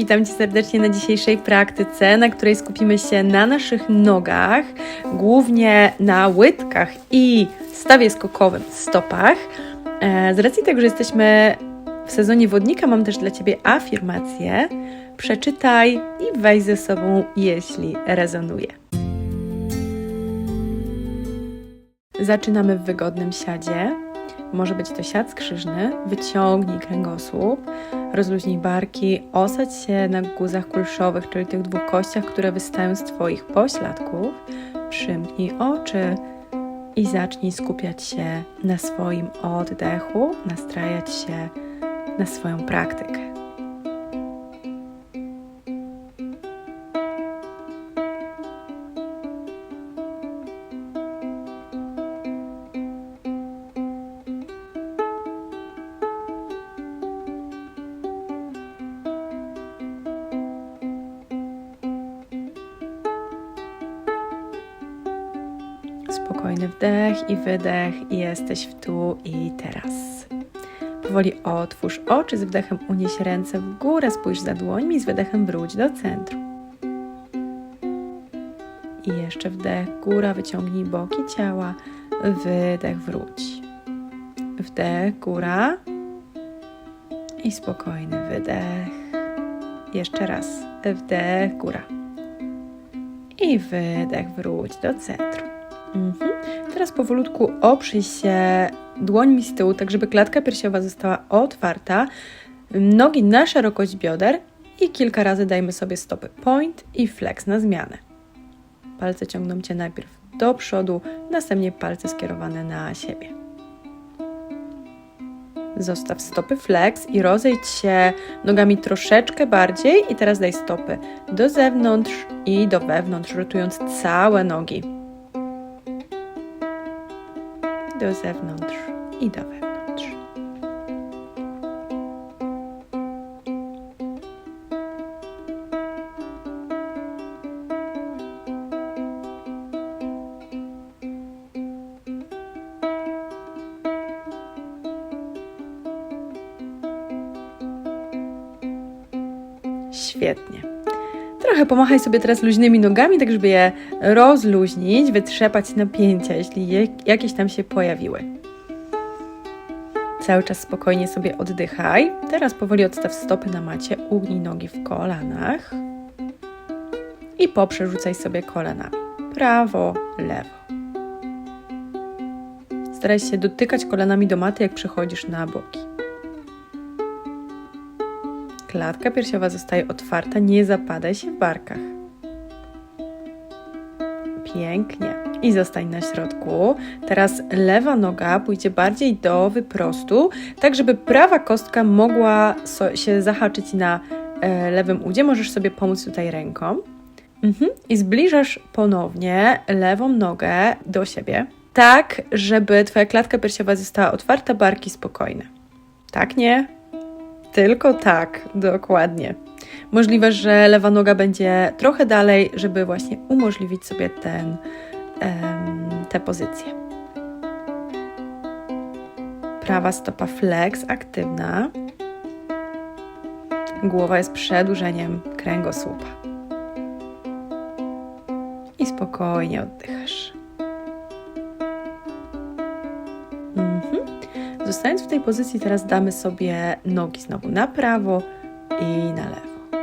witam Cię serdecznie na dzisiejszej praktyce, na której skupimy się na naszych nogach, głównie na łydkach i stawie skokowym, stopach. E, Z racji tego, że jesteśmy w sezonie wodnika, mam też dla Ciebie afirmację. Przeczytaj i weź ze sobą, jeśli rezonuje. Zaczynamy w wygodnym siadzie. Może być to siad skrzyżny. Wyciągnij kręgosłup, rozluźnij barki, osadź się na guzach kulszowych, czyli tych dwóch kościach, które wystają z Twoich pośladków. Przymknij oczy i zacznij skupiać się na swoim oddechu, nastrajać się na swoją praktykę. Spokojny wdech i wydech i jesteś w tu i teraz. Powoli otwórz oczy, z wdechem unieś ręce w górę, spójrz za dłońmi, z wydechem wróć do centrum. I jeszcze wdech, góra, wyciągnij boki ciała, wydech, wróć. Wdech, góra i spokojny wydech. Jeszcze raz, wdech, góra. I wydech, wróć do centrum. Teraz powolutku oprzyj się dłońmi z tyłu, tak żeby klatka piersiowa została otwarta. Nogi na szerokość bioder i kilka razy dajmy sobie stopy point i flex na zmianę. Palce ciągną Cię najpierw do przodu, następnie palce skierowane na siebie. Zostaw stopy flex i rozejdź się nogami troszeczkę bardziej i teraz daj stopy do zewnątrz i do wewnątrz, rotując całe nogi do zewnątrz i do wewnątrz. Świetnie. Trochę pomachaj sobie teraz luźnymi nogami, tak żeby je rozluźnić, wytrzepać napięcia, jeśli je, jakieś tam się pojawiły. Cały czas spokojnie sobie oddychaj. Teraz powoli odstaw stopy na macie, ugnij nogi w kolanach i poprzerzucaj sobie kolanami. Prawo, lewo. Staraj się dotykać kolanami do maty, jak przechodzisz na boki. Klatka piersiowa zostaje otwarta, nie zapadaj się w barkach. Pięknie. I zostań na środku. Teraz lewa noga pójdzie bardziej do wyprostu, tak żeby prawa kostka mogła so się zahaczyć na e, lewym udzie. Możesz sobie pomóc tutaj ręką. Mhm. I zbliżasz ponownie lewą nogę do siebie, tak żeby Twoja klatka piersiowa została otwarta, barki spokojne. Tak, nie? Tylko tak, dokładnie. Możliwe, że lewa noga będzie trochę dalej, żeby właśnie umożliwić sobie ten, tę pozycję. Prawa stopa flex, aktywna. Głowa jest przedłużeniem kręgosłupa. I spokojnie oddychasz. Zostając w tej pozycji, teraz damy sobie nogi znowu na prawo i na lewo.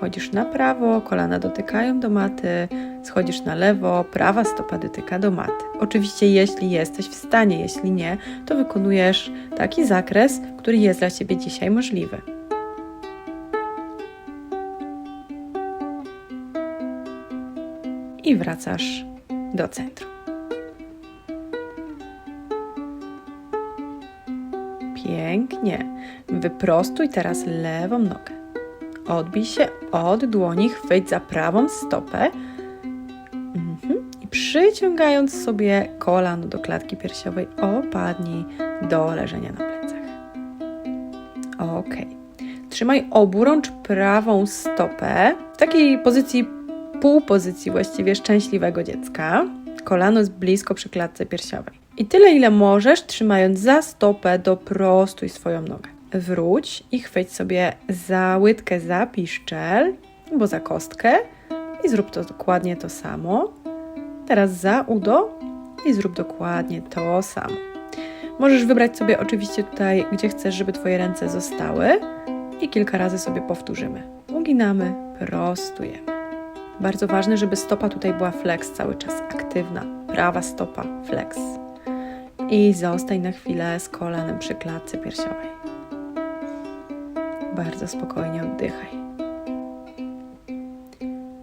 Chodzisz na prawo, kolana dotykają do maty, schodzisz na lewo, prawa stopa dotyka do maty. Oczywiście, jeśli jesteś w stanie, jeśli nie, to wykonujesz taki zakres, który jest dla Ciebie dzisiaj możliwy. I wracasz do centrum. Pięknie. Wyprostuj teraz lewą nogę. Odbij się od dłoni, chwyć za prawą stopę mhm. i przyciągając sobie kolano do klatki piersiowej, opadnij do leżenia na plecach. Ok. Trzymaj oburącz prawą stopę w takiej pozycji, półpozycji właściwie szczęśliwego dziecka. Kolano jest blisko przy klatce piersiowej. I tyle, ile możesz, trzymając za stopę, doprostuj swoją nogę. wróć i chwyć sobie za łydkę, za piszczel albo za kostkę i zrób to dokładnie to samo. Teraz za udo i zrób dokładnie to samo. Możesz wybrać sobie oczywiście tutaj, gdzie chcesz, żeby Twoje ręce zostały i kilka razy sobie powtórzymy. Uginamy, prostujemy. Bardzo ważne, żeby stopa tutaj była flex cały czas, aktywna. Prawa stopa flex. I zostań na chwilę z kolanem przy klatce piersiowej. Bardzo spokojnie oddychaj.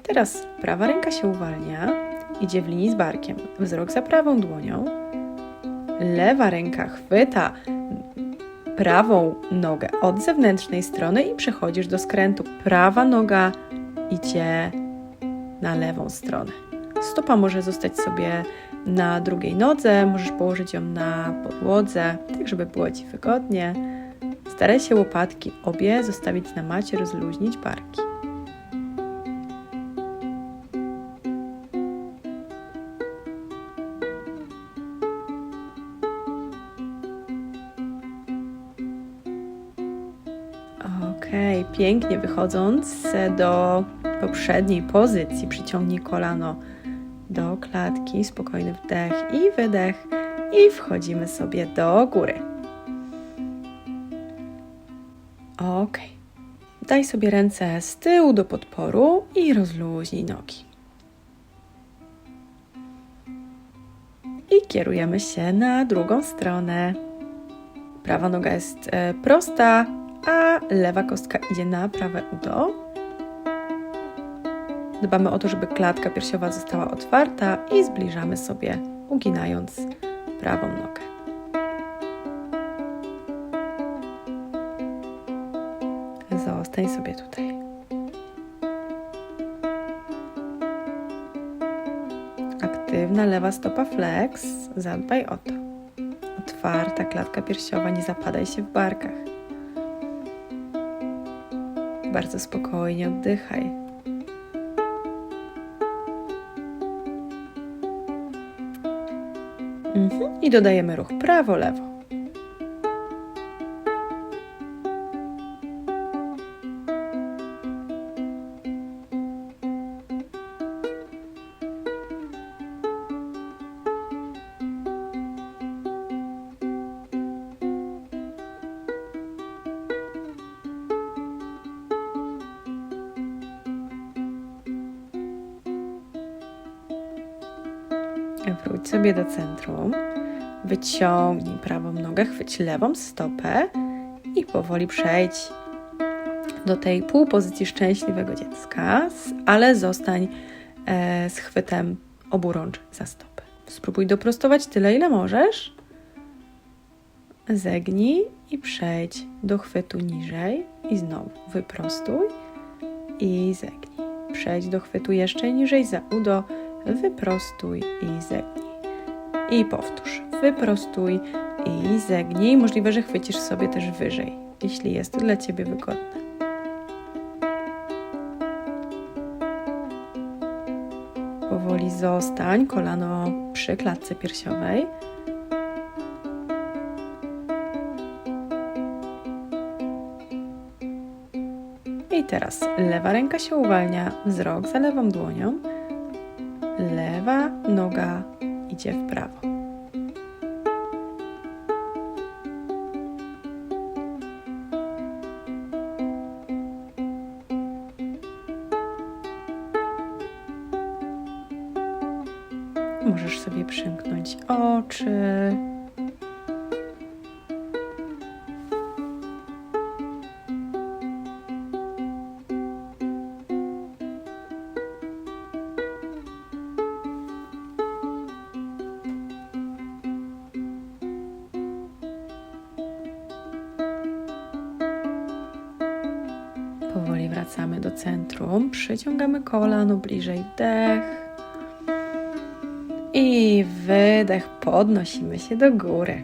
Teraz prawa ręka się uwalnia, idzie w linii z barkiem. Wzrok za prawą dłonią. Lewa ręka chwyta prawą nogę od zewnętrznej strony i przechodzisz do skrętu. Prawa noga idzie na lewą stronę. Stopa może zostać sobie na drugiej nodze, możesz położyć ją na podłodze, tak żeby było Ci wygodnie. Staraj się łopatki obie zostawić na macie, rozluźnić barki. Ok, pięknie wychodząc do poprzedniej pozycji, przyciągnij kolano do klatki, spokojny wdech i wydech i wchodzimy sobie do góry. Ok. Daj sobie ręce z tyłu do podporu i rozluźnij nogi. I kierujemy się na drugą stronę. Prawa noga jest e, prosta, a lewa kostka idzie na prawe udo. Dbamy o to, żeby klatka piersiowa została otwarta i zbliżamy sobie, uginając prawą nogę. Zostań sobie tutaj. Aktywna lewa stopa flex, zadbaj o to. Otwarta klatka piersiowa, nie zapadaj się w barkach. Bardzo spokojnie oddychaj. Mhm. I dodajemy ruch prawo-lewo. Do centrum. Wyciągnij prawą nogę, chwyć lewą stopę i powoli przejdź do tej półpozycji szczęśliwego dziecka, ale zostań e, z chwytem obu rącz za stopę. Spróbuj doprostować tyle, ile możesz. Zegnij i przejdź do chwytu niżej i znowu wyprostuj i zegnij. Przejdź do chwytu jeszcze niżej za udo, wyprostuj i zegnij. I powtórz. Wyprostuj i zegnij. Możliwe, że chwycisz sobie też wyżej, jeśli jest to dla Ciebie wygodne. Powoli zostań, kolano przy klatce piersiowej. I teraz lewa ręka się uwalnia, wzrok za lewą dłonią lewa noga Możesz sobie przymknąć oczy. Powoli wracamy do centrum, przyciągamy kolano bliżej, wdech i wydech, podnosimy się do góry.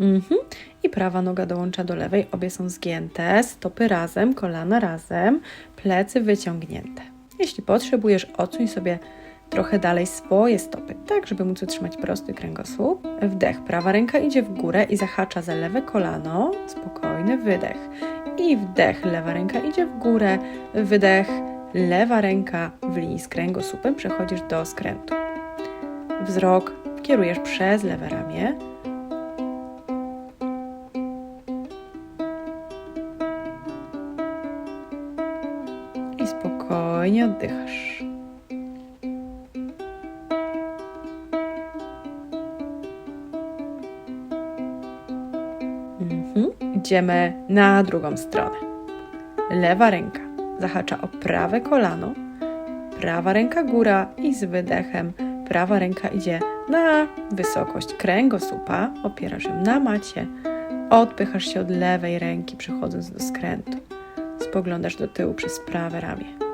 Mhm. I prawa noga dołącza do lewej, obie są zgięte, stopy razem, kolana razem, plecy wyciągnięte. Jeśli potrzebujesz, odsuń sobie trochę dalej swoje stopy, tak żeby móc utrzymać prosty kręgosłup. Wdech, prawa ręka idzie w górę i zahacza za lewe kolano. Spokojny wydech. I wdech, lewa ręka idzie w górę. Wydech, lewa ręka w linii z kręgosłupem przechodzisz do skrętu. Wzrok kierujesz przez lewe ramię. I spokojnie oddychasz. Mhm. Idziemy na drugą stronę. Lewa ręka zahacza o prawe kolano, prawa ręka góra i z wydechem prawa ręka idzie na wysokość kręgosłupa, opierasz ją na macie, odpychasz się od lewej ręki przechodząc do skrętu. Spoglądasz do tyłu przez prawe ramię.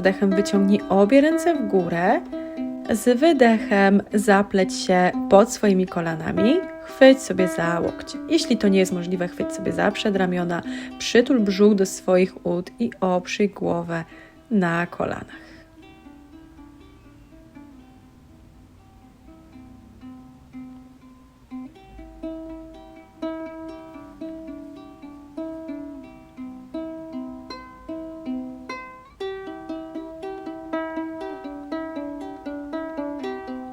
Wdechem wyciągnij obie ręce w górę. Z wydechem zapleć się pod swoimi kolanami. Chwyć sobie za łokcie. Jeśli to nie jest możliwe, chwyć sobie za przedramiona, przytul brzuch do swoich ud i oprzyj głowę na kolanach.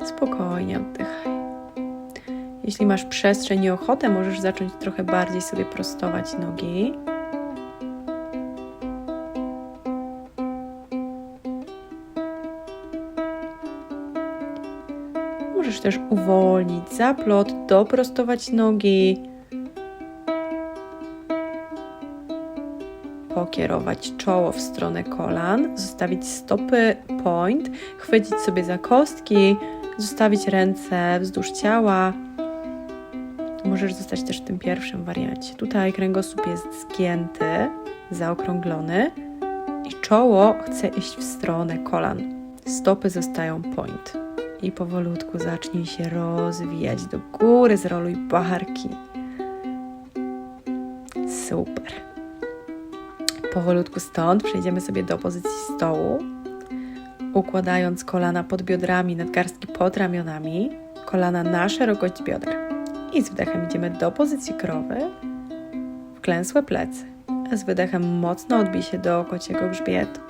Spokojnie oddychaj. Jeśli masz przestrzeń i ochotę, możesz zacząć trochę bardziej sobie prostować nogi. Możesz też uwolnić zaplot, doprostować nogi. Pokierować czoło w stronę kolan, zostawić stopy point, chwycić sobie za kostki, zostawić ręce wzdłuż ciała. Możesz zostać też w tym pierwszym wariancie. Tutaj kręgosłup jest zgięty, zaokrąglony i czoło chce iść w stronę kolan. Stopy zostają point. I powolutku zacznij się rozwijać do góry, zroluj barki. Super. Powolutku stąd przejdziemy sobie do pozycji stołu układając kolana pod biodrami, nadgarstki pod ramionami, kolana na szerokość bioder. I z wdechem idziemy do pozycji krowy, wklęsłe plecy, a z wydechem mocno odbij się do kociego grzbietu.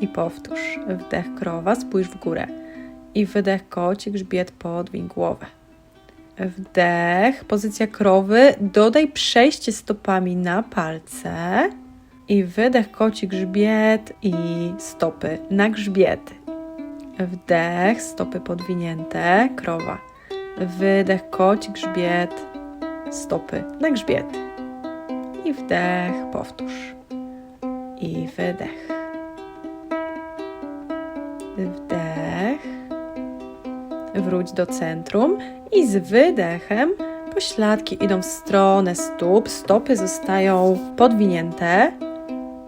I powtórz. Wdech krowa, spójrz w górę. I wydech koci grzbiet, podwiń głowę. Wdech, pozycja krowy, dodaj przejście stopami na palce i wydech koci grzbiet i stopy na grzbiety. Wdech, stopy podwinięte, krowa. Wydech koci grzbiet, stopy na grzbiety. I wdech, powtórz. I wydech. Wdech. Wróć do centrum i z wydechem pośladki idą w stronę stóp, stopy zostają podwinięte,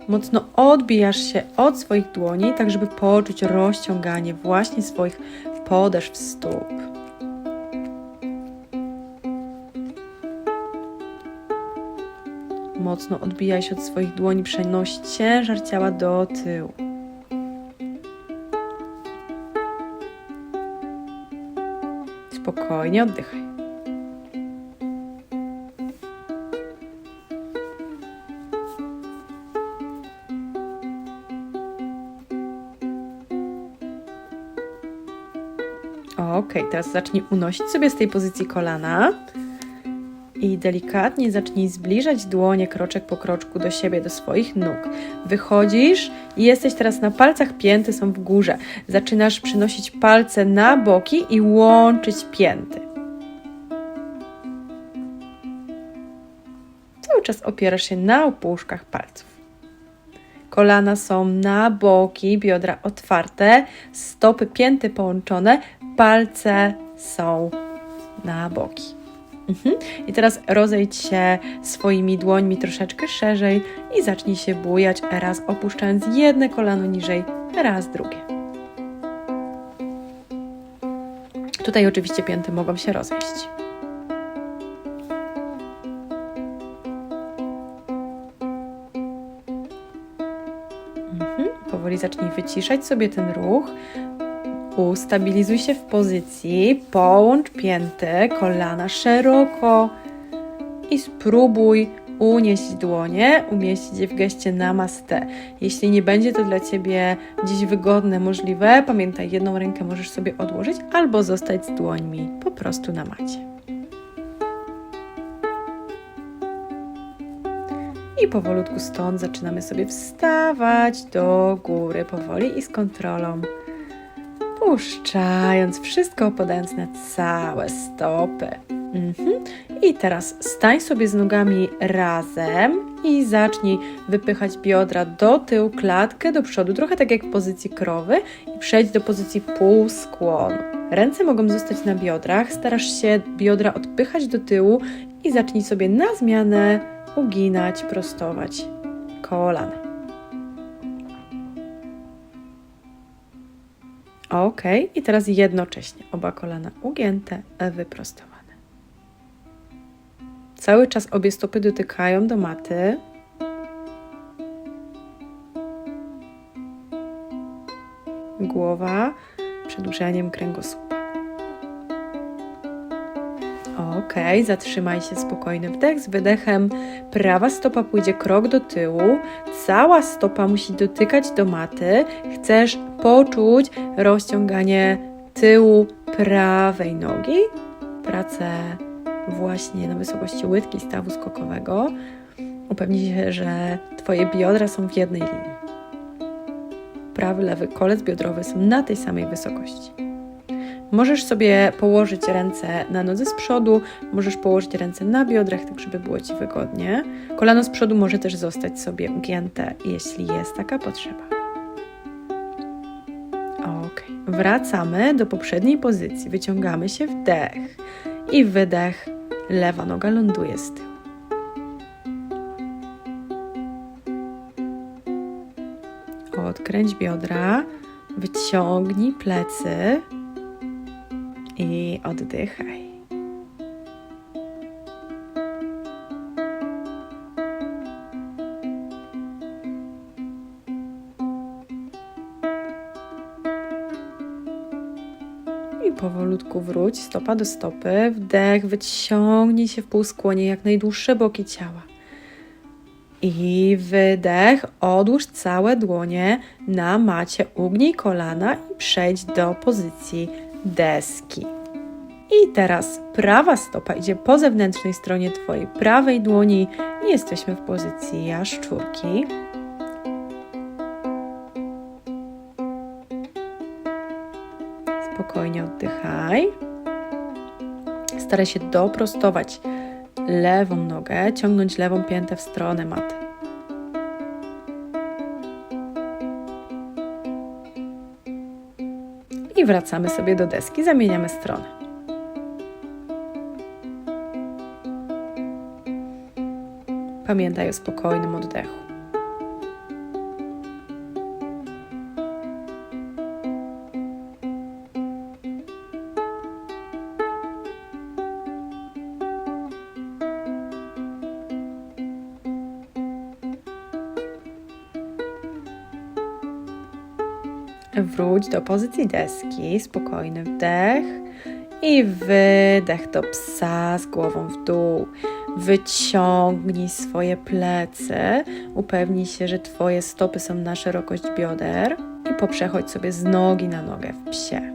Mocno odbijasz się od swoich dłoni, tak żeby poczuć rozciąganie właśnie swoich podeszw stóp. Mocno odbijaj się od swoich dłoni, przenoś ciężar ciała do tyłu. Spokojnie oddychaj. Teraz zacznij unosić sobie z tej pozycji kolana i delikatnie zacznij zbliżać dłonie kroczek po kroczku do siebie, do swoich nóg. Wychodzisz i jesteś teraz na palcach, pięty są w górze. Zaczynasz przynosić palce na boki i łączyć pięty. Cały czas opierasz się na opuszkach palców. Kolana są na boki, biodra otwarte, stopy, pięty połączone, palce są na boki. Mhm. I teraz rozejdź się swoimi dłońmi troszeczkę szerzej i zacznij się bujać, raz opuszczając jedne kolano niżej, raz drugie. Tutaj oczywiście pięty mogą się rozejść. Mhm. Powoli zacznij wyciszać sobie ten ruch. Ustabilizuj się w pozycji, połącz pięty, kolana szeroko i spróbuj unieść dłonie, umieścić je w geście namaste. Jeśli nie będzie to dla Ciebie dziś wygodne, możliwe, pamiętaj, jedną rękę możesz sobie odłożyć albo zostać z dłońmi po prostu na macie. I powolutku stąd zaczynamy sobie wstawać do góry powoli i z kontrolą. Puszczając wszystko, podając na całe stopy. Mhm. I teraz stań sobie z nogami razem i zacznij wypychać biodra do tyłu, klatkę do przodu, trochę tak jak w pozycji krowy i przejdź do pozycji półskłonu. Ręce mogą zostać na biodrach, starasz się biodra odpychać do tyłu i zacznij sobie na zmianę uginać, prostować kolana. Ok, i teraz jednocześnie oba kolana ugięte, wyprostowane. Cały czas obie stopy dotykają do maty. Głowa przedłużeniem kręgosłupa. Ok, zatrzymaj się spokojny wdech z wydechem. Prawa stopa pójdzie krok do tyłu. Cała stopa musi dotykać do maty. Chcesz poczuć rozciąganie tyłu prawej nogi. Pracę właśnie na wysokości łydki stawu skokowego. Upewnij się, że Twoje biodra są w jednej linii. Prawy, lewy kolec biodrowy są na tej samej wysokości. Możesz sobie położyć ręce na nodze z przodu, możesz położyć ręce na biodrach, tak żeby było Ci wygodnie. Kolano z przodu może też zostać sobie ugięte, jeśli jest taka potrzeba. Ok, wracamy do poprzedniej pozycji, wyciągamy się wdech i wydech. Lewa noga ląduje z tyłu. Odkręć biodra, wyciągnij plecy i oddychaj. I powolutku wróć, stopa do stopy, wdech, wyciągnij się w półskłonie, jak najdłuższe boki ciała. I wydech, odłóż całe dłonie na macie, ugnij kolana i przejdź do pozycji deski. I teraz prawa stopa idzie po zewnętrznej stronie Twojej prawej dłoni i jesteśmy w pozycji jaszczurki. Spokojnie oddychaj. Staraj się doprostować lewą nogę, ciągnąć lewą piętę w stronę maty. Wracamy sobie do deski, zamieniamy stronę. Pamiętaj o spokojnym oddechu. Wróć do pozycji deski, spokojny wdech i wydech do psa z głową w dół. Wyciągnij swoje plecy, upewnij się, że Twoje stopy są na szerokość bioder i poprzechodź sobie z nogi na nogę w psie.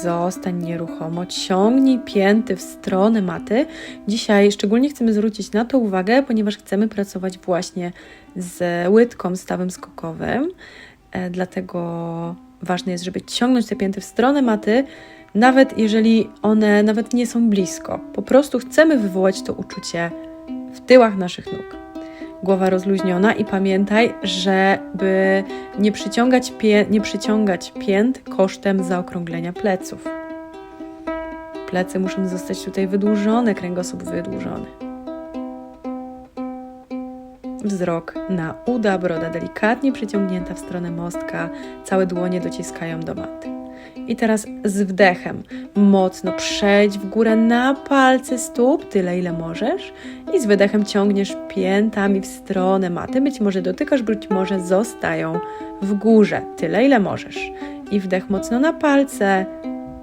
Zostań nieruchomo, ciągnij pięty w stronę maty. Dzisiaj szczególnie chcemy zwrócić na to uwagę, ponieważ chcemy pracować właśnie z łydką, stawem skokowym. E, dlatego ważne jest, żeby ciągnąć te pięty w stronę maty, nawet jeżeli one nawet nie są blisko. Po prostu chcemy wywołać to uczucie w tyłach naszych nóg głowa rozluźniona i pamiętaj, żeby nie przyciągać, pie, nie przyciągać pięt kosztem zaokrąglenia pleców. Plecy muszą zostać tutaj wydłużone, kręgosłup wydłużony. Wzrok na uda, broda delikatnie przyciągnięta w stronę mostka, całe dłonie dociskają do maty. I teraz z wdechem mocno przejdź w górę na palce stóp, tyle ile możesz. I z wydechem ciągniesz piętami w stronę maty. Być może dotykasz, być może zostają w górze, tyle ile możesz. I wdech mocno na palce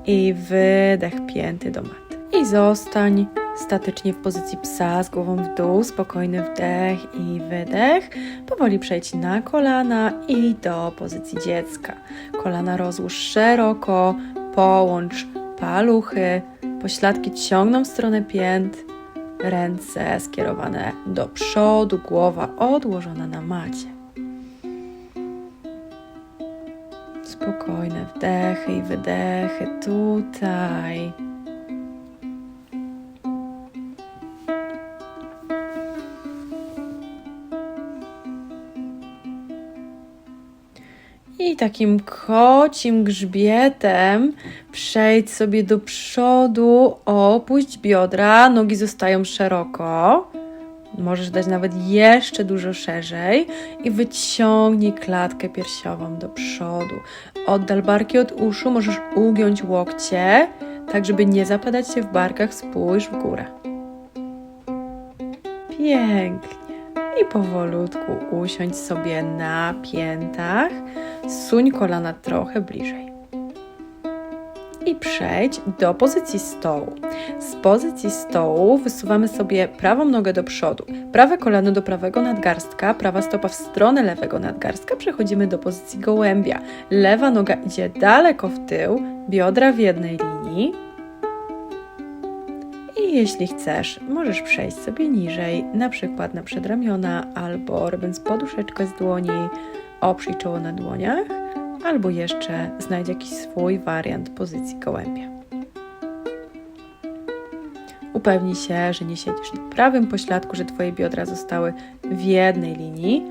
i wydech pięty do maty. I zostań statycznie w pozycji psa z głową w dół, spokojny wdech i wydech. Powoli przejdź na kolana i do pozycji dziecka. Kolana rozłóż szeroko, połącz paluchy, pośladki ciągną w stronę pięt, ręce skierowane do przodu, głowa odłożona na macie. Spokojne wdechy i wydechy tutaj. Takim kocim grzbietem przejdź sobie do przodu, opuść biodra, nogi zostają szeroko. Możesz dać nawet jeszcze dużo szerzej i wyciągnij klatkę piersiową do przodu. Oddal barki od uszu, możesz ugiąć łokcie, tak żeby nie zapadać się w barkach, spójrz w górę. Pięknie. I powolutku usiądź sobie na piętach, suń kolana trochę bliżej. I przejdź do pozycji stołu. Z pozycji stołu wysuwamy sobie prawą nogę do przodu, prawe kolano do prawego nadgarstka, prawa stopa w stronę lewego nadgarstka. Przechodzimy do pozycji gołębia. Lewa noga idzie daleko w tył, biodra w jednej linii. I jeśli chcesz, możesz przejść sobie niżej, na przykład na przedramiona, albo robiąc poduszeczkę z dłoni, oprzyj czoło na dłoniach, albo jeszcze znajdź jakiś swój wariant pozycji gołębia. Upewnij się, że nie siedzisz na prawym pośladku, że Twoje biodra zostały w jednej linii.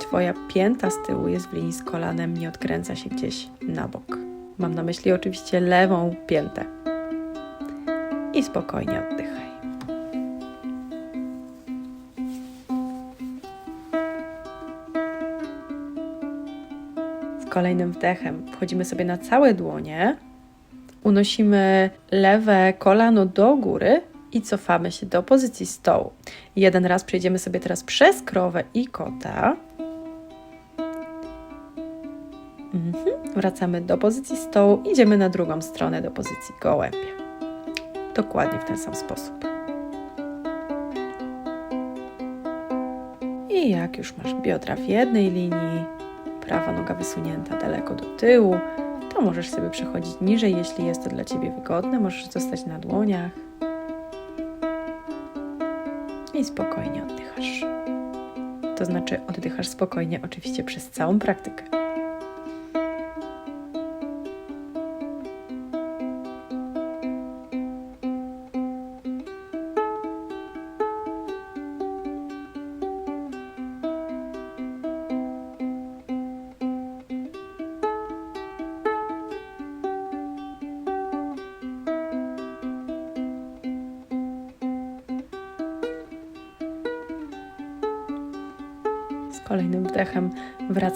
Twoja pięta z tyłu jest w linii z kolanem, nie odkręca się gdzieś na bok. Mam na myśli oczywiście lewą piętę. I spokojnie oddychaj. Kolejnym wdechem wchodzimy sobie na całe dłonie, unosimy lewe kolano do góry i cofamy się do pozycji stołu. Jeden raz przejdziemy sobie teraz przez krowę i kota. Mhm. Wracamy do pozycji stołu, idziemy na drugą stronę do pozycji gołębia. Dokładnie w ten sam sposób. I jak już masz biodra w jednej linii, prawa noga wysunięta daleko do tyłu, to możesz sobie przechodzić niżej, jeśli jest to dla Ciebie wygodne. Możesz zostać na dłoniach i spokojnie oddychasz. To znaczy, oddychasz spokojnie, oczywiście przez całą praktykę.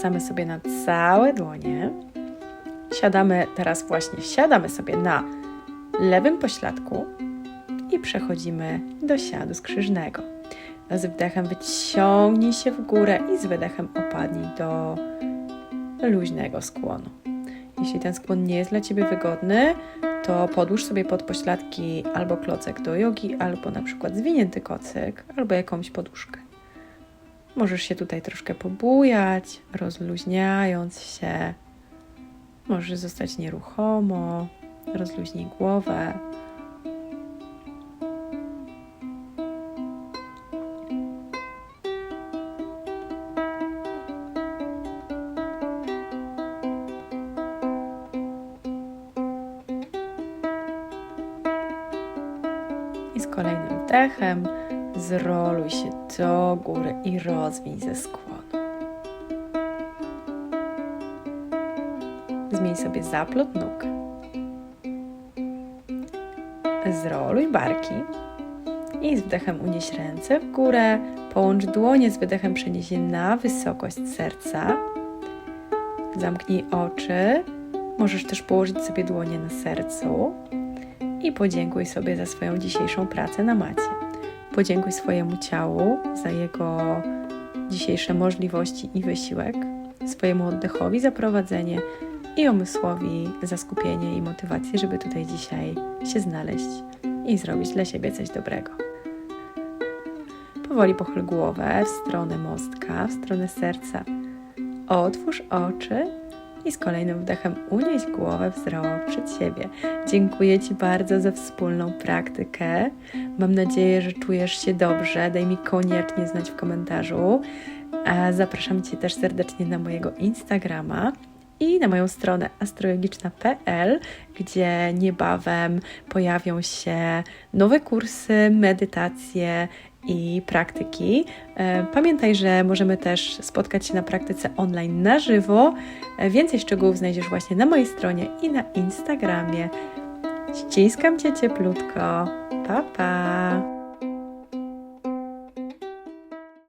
Wracamy sobie na całe dłonie. Siadamy teraz właśnie, siadamy sobie na lewym pośladku i przechodzimy do siadu skrzyżnego. Z wdechem wyciągnij się w górę i z wydechem opadnij do luźnego skłonu. Jeśli ten skłon nie jest dla Ciebie wygodny, to podłóż sobie pod pośladki albo klocek do jogi, albo na przykład zwinięty kocyk, albo jakąś poduszkę. Możesz się tutaj troszkę pobujać, rozluźniając się. Możesz zostać nieruchomo, rozluźnij głowę. I z kolejnym wdechem zroluj się do góry i rozwiń ze skłonu. Zmień sobie zaplot nóg. Zroluj barki I z wdechem unieś ręce w górę. Połącz dłonie z wydechem, przenieś je na wysokość serca. Zamknij oczy. Możesz też położyć sobie dłonie na sercu i podziękuj sobie za swoją dzisiejszą pracę na macie. Podziękuj swojemu ciału za jego dzisiejsze możliwości i wysiłek, swojemu oddechowi za prowadzenie i umysłowi za skupienie i motywację, żeby tutaj dzisiaj się znaleźć i zrobić dla siebie coś dobrego. Powoli pochyl głowę w stronę mostka, w stronę serca. Otwórz oczy i z kolejnym wdechem unieś głowę wzrok przed siebie. Dziękuję Ci bardzo za wspólną praktykę. Mam nadzieję, że czujesz się dobrze. Daj mi koniecznie znać w komentarzu. A zapraszam Cię też serdecznie na mojego Instagrama i na moją stronę astrologiczna.pl, gdzie niebawem pojawią się nowe kursy, medytacje i praktyki. E, Pamiętaj, że możemy też spotkać się na praktyce online na żywo. E, Więcej szczegółów znajdziesz właśnie na mojej stronie i na Instagramie. Ściskam Cię cieplutko. Pa, pa!